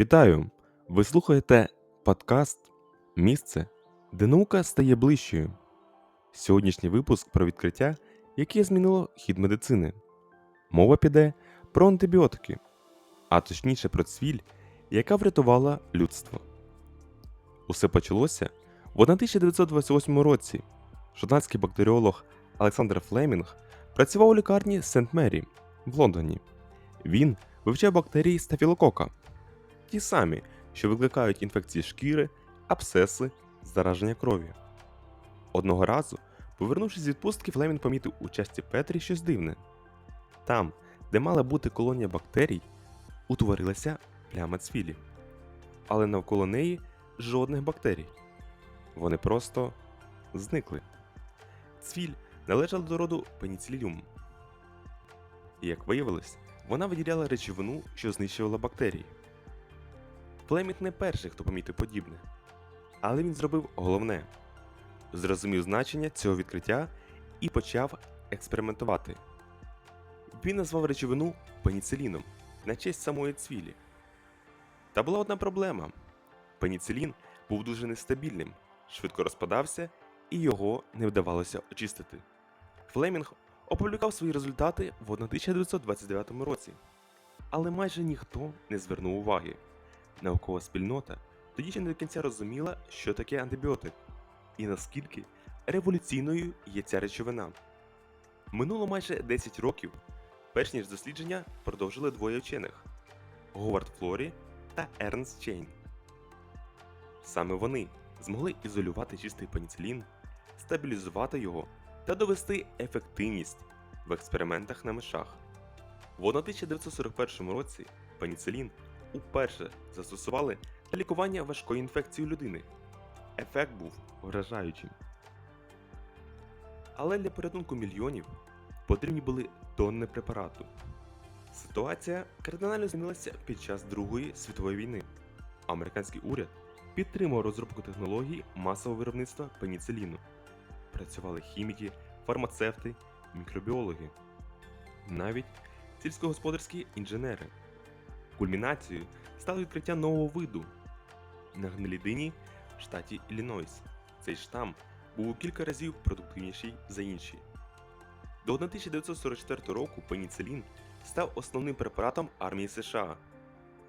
Вітаю! Ви слухаєте подкаст Місце, де наука стає ближчою. Сьогоднішній випуск про відкриття, яке змінило хід медицини. Мова піде про антибіотики, а точніше про цвіль, яка врятувала людство. Усе почалося в 1928 році. Шотландський бактеріолог Олександр Флемінг працював у лікарні Сент Мері в Лондоні. Він вивчав бактерії стафілокока, ті самі, що викликають інфекції шкіри, абсцеси, зараження крові. Одного разу, повернувшись з відпустки, Флемін помітив у часті Петрі щось дивне. Там, де мала бути колонія бактерій, утворилася пляма цвілі. Але навколо неї жодних бактерій. Вони просто зникли. Цвіль належала до роду пеніциліум. Як виявилось, вона виділяла речовину, що знищувала бактерії. Флемінг не перший, хто помітив подібне. Але він зробив головне зрозумів значення цього відкриття і почав експериментувати. Він назвав речовину пеніциліном на честь самої цвілі. Та була одна проблема: пеніцилін був дуже нестабільним, швидко розпадався, і його не вдавалося очистити. Флемінг опублікував свої результати в 1929 році, але майже ніхто не звернув уваги. Наукова спільнота тоді ще не до кінця розуміла, що таке антибіотик і наскільки революційною є ця речовина. Минуло майже 10 років, перш ніж дослідження продовжили двоє вчених Говард Флорі та Ернст Чейн. Саме вони змогли ізолювати чистий пеніцилін, стабілізувати його та довести ефективність в експериментах на мишах. В 1941 році пеніцилін уперше застосували для лікування важкої інфекції у людини. Ефект був вражаючим. Але для порятунку мільйонів потрібні були тонни препарату. Ситуація кардинально змінилася під час Другої світової війни. Американський уряд підтримав розробку технологій масового виробництва пеніциліну. Працювали хіміки, фармацевти, мікробіологи, навіть сільськогосподарські інженери. Кульмінацією стало відкриття нового виду на гнилідині в штаті Іллінойс. Цей штам був у кілька разів продуктивніший за інші. До 1944 року пеніцилін став основним препаратом армії США.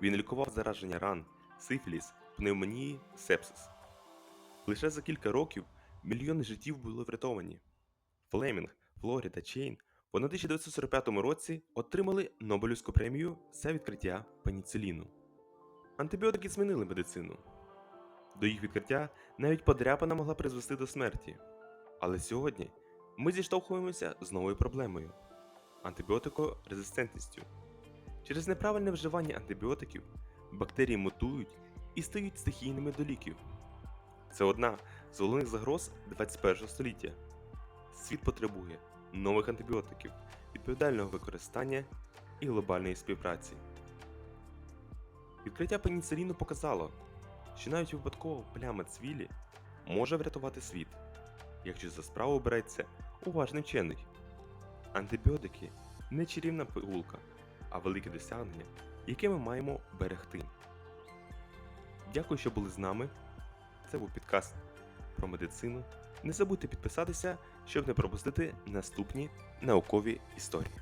Він лікував зараження ран, сифіліс, пневмонії, сепсис. Лише за кілька років мільйони життів були врятовані. Флемінг, Флорі та Чейн у 1945 році отримали Нобелівську премію за відкриття пеніциліну. Антибіотики змінили медицину. До їх відкриття навіть подряпана могла призвести до смерті. Але сьогодні ми зіштовхуємося з новою проблемою антибіотикорезистентністю. Через неправильне вживання антибіотиків бактерії мутують і стають стихійними до ліків. Це одна з головних загроз 21 століття. Світ потребує нових антибіотиків, відповідального використання і глобальної співпраці. Відкриття пеніциліну показало, що навіть випадково пляма цвілі може врятувати світ, якщо за справу береться уважний вчений. Антибіотики не чарівна пигулка, а велике досягнення, яке ми маємо берегти. Дякую, що були з нами. Це був підкаст про медицину. Не забудьте підписатися, щоб не пропустити наступні наукові історії.